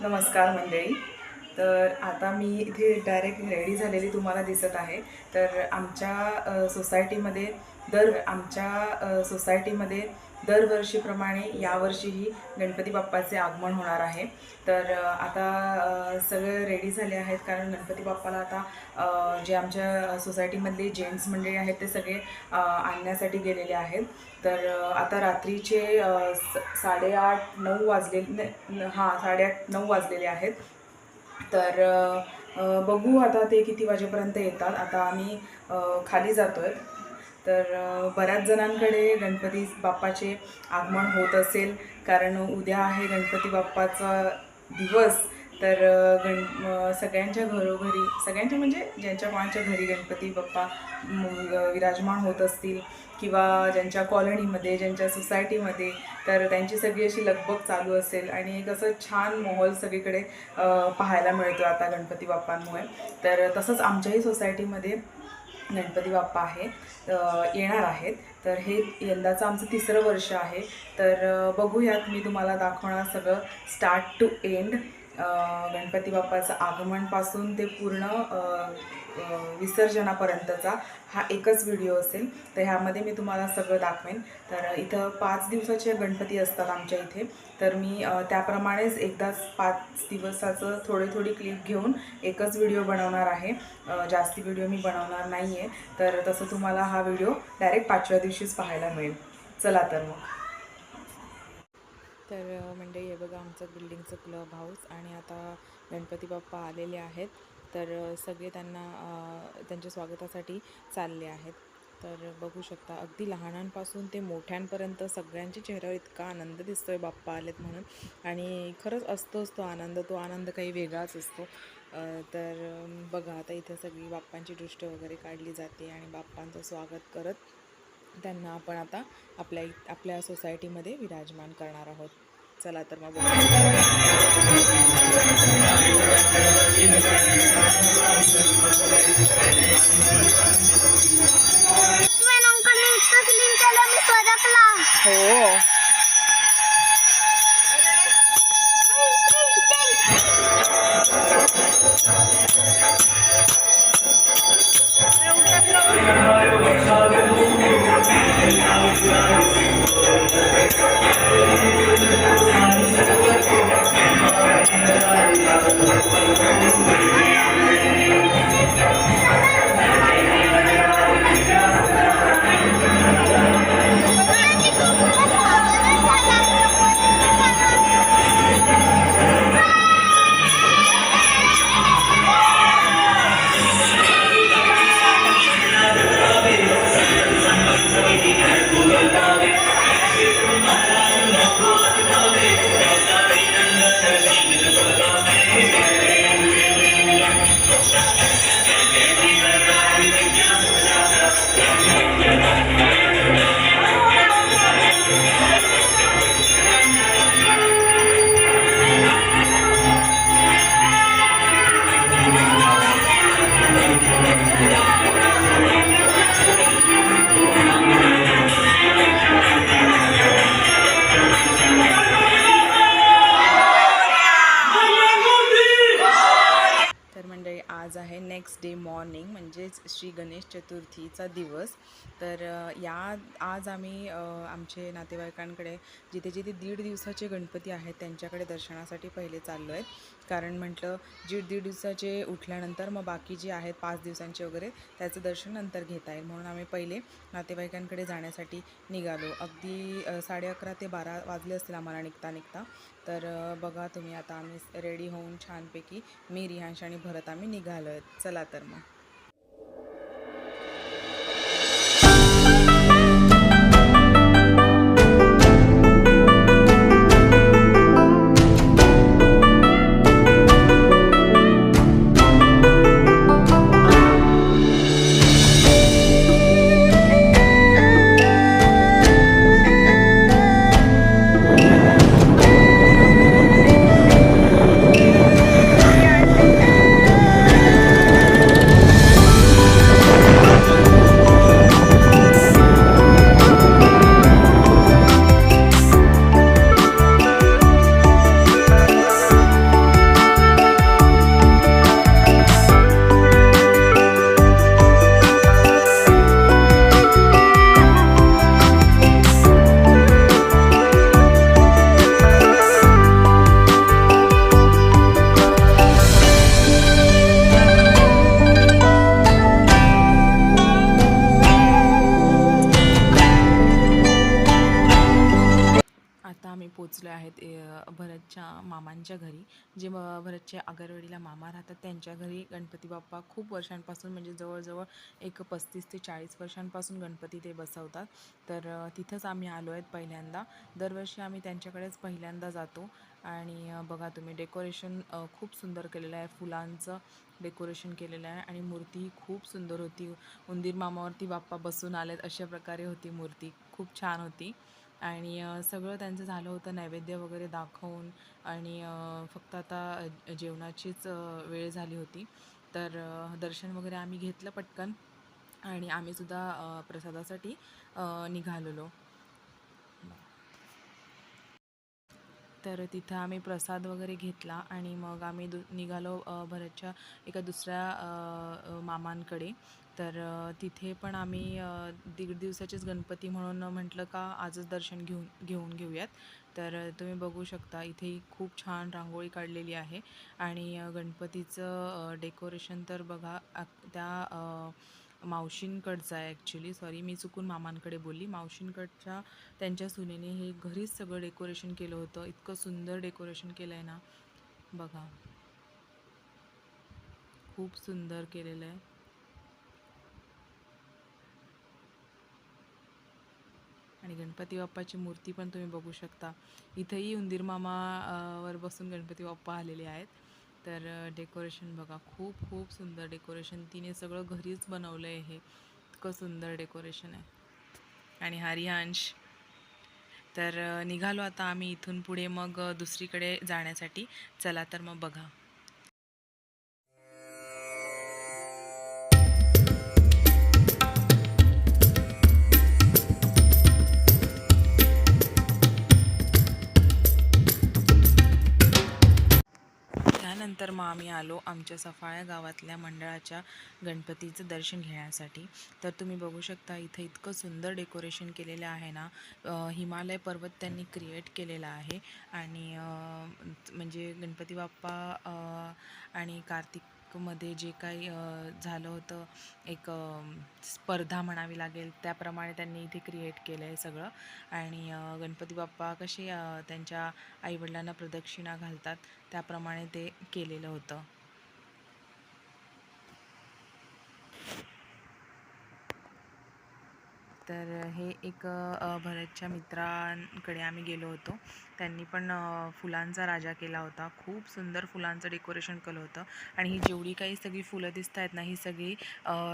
नमस्कार मंडळी. तर आता मी इथे डायरेक्ट रेडी झालेली तुम्हाला दिसत आहे. तर आमच्या सोसायटीमध्ये दर आमच्या सोसायटीमध्ये दरवर्षीप्रमाणे यावर्षीही गणपती बाप्पाचे आगमन होणार आहे. तर आता सगळे रेडी झाले आहेत कारण गणपती बाप्पाला आता जे आमच्या सोसायटीमधले जेंट्स मंडळी आहेत ते सगळे आणण्यासाठी गेलेले आहेत. तर आता रात्रीचे साडेआठ नऊ वाजले हां साडेआठ नऊ वाजलेले आहेत. तर बघू आता ते किती वाजेपर्यंत येतात. आता आम्ही खाली जातो आहे तर बऱ्याच जणांकडे गणपती बाप्पाचे आगमन होत असेल. कारण उद्या आहे गणपती बाप्पाचा दिवस. तर गण सगळ्यांच्या घरोघरी सगळ्यांच्या म्हणजे ज्यांच्या कोणाच्या घरी गणपती बाप्पा विराजमान होत असतील किंवा ज्यांच्या कॉलनीमध्ये ज्यांच्या सोसायटीमध्ये तर त्यांची सगळी अशी लगबग चालू असेल. आणि एक असं छान माहोल सगळीकडे पाहायला मिळतो आता गणपती बाप्पांमुळे. तर तसंच आमच्याही सोसायटीमध्ये गणपती बाप्पा आहे येणार आहेत. तर हे यंदाचं आमचं तिसरं वर्ष आहे. तर बघूयात मी तुम्हाला दाखवणार सगळं स्टार्ट टू एंड गणपती बाप्पाचं आगमनपासून ते पूर्ण विसर्जनापर्यंतचा हा एकच व्हिडिओ असेल. तर ह्यामध्ये मी तुम्हाला सगळं दाखवेन. तर इथं पाच दिवसाचे गणपती असतात आमच्या इथे. तर मी त्याप्रमाणेच एकदाच पाच दिवसाचं थोडी थोडी क्लिप घेऊन एकच व्हिडिओ बनवणार आहे. जास्ती व्हिडिओ मी बनवणार नाही आहे तर तसं तुम्हाला हा व्हिडिओ डायरेक्ट पाचव्या दिवशीच पाहायला मिळेल. चला तर मग. तर म्हणजे हे बघा आमचं बिल्डिंगचं क्लब हाऊस आणि आता गणपती बाप्पा आलेले आहेत. तर सगळे त्यांना त्यांच्या स्वागतासाठी चालले आहेत. तर बघू शकता अगदी लहानांपासून ते मोठ्यांपर्यंत सगळ्यांच्या चेहऱ्यावर इतका आनंद दिसतो आहे बाप्पा आलेत म्हणून. आणि खरंच असतोच तो आनंद तो आनंद काही वेगळाच असतो. तर बघा आता इथं सगळी बाप्पांची दृष्ट वगैरे काढली जाते आणि बाप्पांचं स्वागत करत त्यांना आपण आता आपल्या इ- आपल्या सोसायटीमध्ये विराजमान करणार आहोत. चला तर मग बघू. स्वतःला हो तर दिवशी गणेश चतुर्थीचा दिवस. तर या आज आम्ही आमचे नातेवाईकांकडे जिथे जिथे दीड दिवसाचे गणपती आहेत त्यांच्याकडे दर्शनासाठी पहिले चाललो आहेत कारण म्हटलं दीड दीड दिवसाचे उठल्यानंतर मग बाकी जे आहेत पाच दिवसांचे वगैरे त्याचं दर्शन नंतर घेता येईल. म्हणून आम्ही पहिले नातेवाईकांकडे जाण्यासाठी निघालो. अगदी साडे अकरा ते बारा वाजले असतील आम्हाला निघता निघता. तर बघा तुम्ही आता आम्ही रेडी होऊन छानपैकी मी रिहांश आणि भरत आम्ही निघालो आहेत चला तर मग. मामांच्या घरी. जे म- भरतचे आगरवाडीला मामा राहतात त्यांच्या घरी गणपती बाप्पा खूप वर्षांपासून म्हणजे जवळजवळ एक पस्तीस ते चाळीस वर्षांपासून गणपती ते बसवतात. तर तिथंच आम्ही आलो आहेत पहिल्यांदा. दरवर्षी आम्ही त्यांच्याकडेच पहिल्यांदा जातो. आणि बघा तुम्ही डेकोरेशन खूप सुंदर केलेलं आहे. फुलांचं डेकोरेशन केलेलं आहे आणि मूर्तीही खूप सुंदर होती. उंदीर मामावरती बाप्पा बसून आलेत अशा प्रकारे होती मूर्ती. खूप छान होती. आणि सगळं त्यांचं झालं होतं नैवेद्य वगैरे दाखवून आणि फक्त आता जेवणाचीच वेळ झाली होती. तर दर्शन वगैरे आम्ही घेतलं पटकन आणि आम्हीसुद्धा सुद्धा प्रसादासाठी निघालेलो. तर तिथं आम्ही प्रसाद वगैरे घेतला आणि मग आम्ही दु निघालो भरतच्या एका दुसऱ्या मामांकडे. तर तिथे पण आम्ही दीड दिवसाचेच गणपती म्हणून म्हटलं का आजच दर्शन घेऊन घेऊन घेऊयात. तर तुम्ही बघू शकता इथे खूप छान रांगोळी काढलेली आहे. आणि गणपतीचं डेकोरेशन तर बघा त्या मावशींकडचं आहे ॲक्च्युली सॉरी मी चुकून मामांकडे बोलली. मावशींकडच्या त्यांच्या सुनेने हे घरीच सगळं डेकोरेशन केलं होतं. इतकं सुंदर डेकोरेशन केलं आहे ना. बघा. खूप सुंदर केलेलं आहे. आणि गणपती बाप्पाची मूर्ती पण तुम्ही बघू शकता. इथंही उंदीर मामा वर बसून गणपती बाप्पा आलेले आहेत. तर डेकोरेशन बघा खूप खूप सुंदर डेकोरेशन. तिने सगळं घरीच बनवलं आहे हे. इतकं सुंदर डेकोरेशन आहे. आणि हरियांश तर निघालो आता आम्ही इथून पुढे मग दुसरीकडे जाण्यासाठी. चला तर मग बघा. त्यानंतर मग आम्ही आलो आमच्या सफाळ्या गावातल्या मंडळाच्या गणपतीचं दर्शन घेण्यासाठी. तर तुम्ही बघू शकता इथं इतकं सुंदर डेकोरेशन केलेलं आहे ना. हिमालय पर्वत त्यांनी क्रिएट केलेला आहे. आणि म्हणजे गणपती बाप्पा आणि कार्तिक मध्ये जे काही झालं होतं एक स्पर्धा म्हणावी लागेल त्याप्रमाणे त्यांनी इथे क्रिएट केलं आहे सगळं. आणि गणपती बाप्पा कसे त्यांच्या आईवडिलांना प्रदक्षिणा घालतात त्याप्रमाणे ते केलेलं होतं. तर हे एक भरतच्या मित्रांकडे आम्ही गेलो होतो. त्यांनी पण फुलांचा राजा केला होता. खूप सुंदर फुलांचं डेकोरेशन केलं होतं. आणि ही जेवढी काही सगळी फुलं दिसत आहेत ना ही सगळी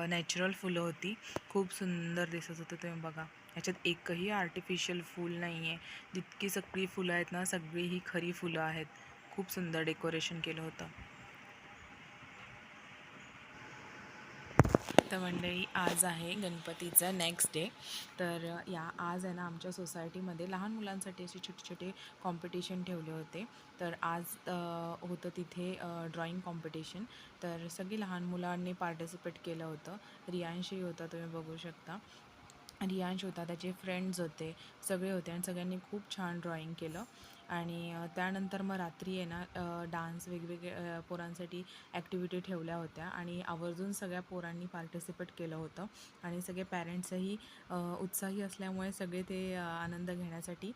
नॅचरल फुलं होती. खूप सुंदर दिसत होतं तुम्ही बघा. ह्याच्यात एकही आर्टिफिशियल फूल नाही आहे जितकी सगळी फुलं आहेत ना सगळी ही खरी फुलं आहेत. खूप सुंदर डेकोरेशन केलं होतं. तर मंडळी आज आहे गणपतीचं नेक्स्ट डे तर या आज आहे ना आमच्या सोसायटीमध्ये लहान मुलांसाठी असे छोटे छोटे कॉम्पिटिशन ठेवले होते. तर आज होतं तिथे ड्रॉइंग कॉम्पिटिशन तर सगळी लहान मुलांनी पार्टिसिपेट केलं होतं. रियांशी होता तुम्ही बघू शकता. रियांश होता त्याचे फ्रेंड्स होते सगळे होते आणि सगळ्यांनी खूप छान ड्रॉइंग केलं. आणि त्यानंतर मग रात्री आहे ना डान्स वेगवेगळे पोरांसाठी ॲक्टिव्हिटी ठेवल्या होत्या आणि आवर्जून सगळ्या पोरांनी पार्टिसिपेट केलं होतं. आणि सगळे पॅरेंट्सही उत्साही असल्यामुळे सगळे ते आनंद घेण्यासाठी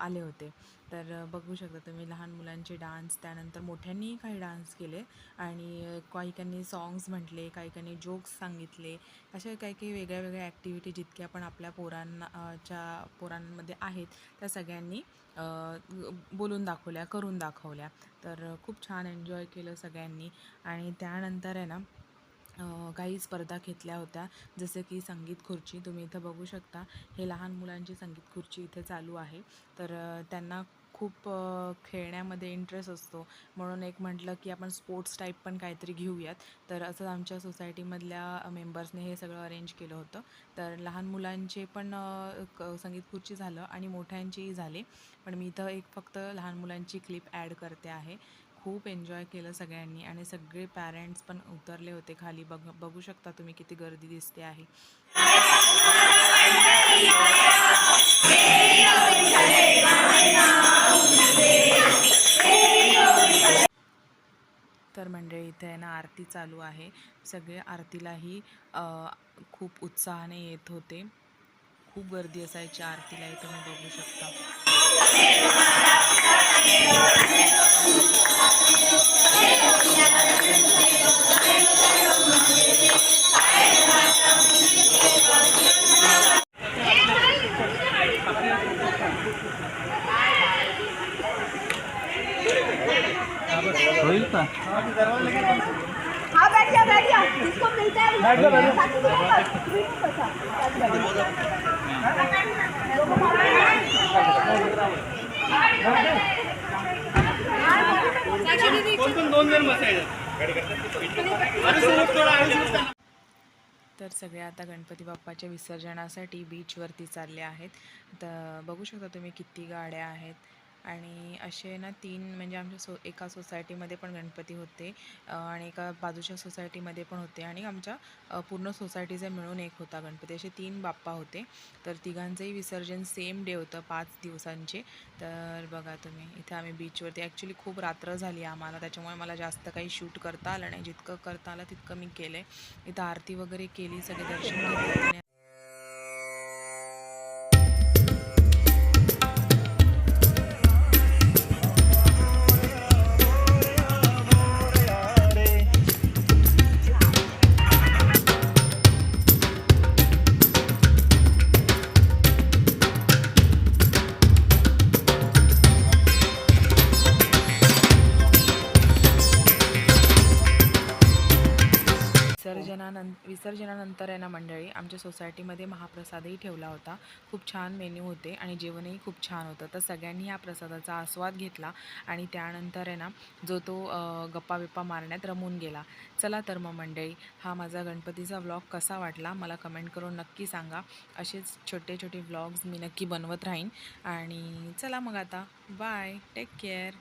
आले होते. तर बघू शकता तुम्ही लहान मुलांचे डान्स त्यानंतर मोठ्यांनीही काही डान्स केले आणि काहीकांनी सॉंग्स म्हटले काहीकांनी जोक्स सांगितले. अशा काही काही वेगळ्या वेगळ्या ॲक्टिव्हिटी जितक्या पण आपल्या पोरांच्या पोरांमध्ये आहेत त्या सगळ्यांनी बोलून दाखवल्या करून दाखवल्या. तर खूप छान एन्जॉय केलं सगळ्यांनी. आणि त्यानंतर आहे ना काही स्पर्धा घेतल्या होत्या. जसं की संगीत खुर्ची तुम्ही इथं बघू शकता. हे लहान मुलांची संगीत खुर्ची इथे चालू आहे. तर त्यांना खूप खेळण्यामध्ये इंटरेस्ट असतो. म्हणून एक म्हटलं की आपण स्पोर्ट्स टाईप पण काहीतरी घेऊयात. तर असंच आमच्या सोसायटीमधल्या मेंबर्सने हे सगळं अरेंज केलं होतं. तर लहान मुलांचे पण क संगीत खुर्ची झालं आणि मोठ्यांचीही झाली. पण मी इथं एक फक्त लहान मुलांची क्लिप ॲड करते आहे. खूप एन्जॉय केलं सगळ्यांनी आणि सगळे पॅरेंट्स पण उतरले होते खाली. बघ बघू शकता तुम्ही किती गर्दी दिसते आहे. इथे आहे ना आरती चालू आहे. सगळे आरतीलाही खूप उत्साहाने येत होते. खूप गर्दी असायची आरतीलाही तुम्ही बघू शकता होईल का हाँ बैठ बैठ जिसको मिलता है. तर सगळे आता गणपती बाप्पाच्या विसर्जनासाठी बीचवरती चालले आहेत. तर बघू शकता तुम्ही किती गाड्या आहेत. आणि असे ना तीन म्हणजे आमच्या सो एका सोसायटीमध्ये पण गणपती होते आणि एका बाजूच्या सोसायटीमध्ये पण होते आणि आमच्या पूर्ण सोसायटीचे मिळून एक होता गणपती. असे तीन बाप्पा होते. तर तिघांचंही विसर्जन सेम डे होतं पाच दिवसांचे. तर बघा तुम्ही इथे आम्ही बीचवरती ॲक्च्युली खूप रात्र झाली आम्हाला. त्याच्यामुळे मला जास्त काही शूट करता आलं नाही. जितकं करता आलं तितकं मी केलं आहे इथं आरती वगैरे केली सगळे दर्शन घेतले. नंतर आहे ना मंडळी आमच्या सोसायटीमध्ये महाप्रसादही ठेवला होता. खूप छान मेन्यू होते आणि जेवणही खूप छान होतं. तर सगळ्यांनी या प्रसादाचा आस्वाद घेतला आणि त्यानंतर आहे ना जो तो गप्पा बिप्पा मारण्यात रमून गेला. चला तर मग मंडळी हा माझा गणपतीचा व्लॉग कसा वाटला मला कमेंट करून नक्की सांगा. असेच छोटे छोटे व्लॉग्स मी नक्की बनवत राहीन. आणि चला मग आता. बाय. Take care.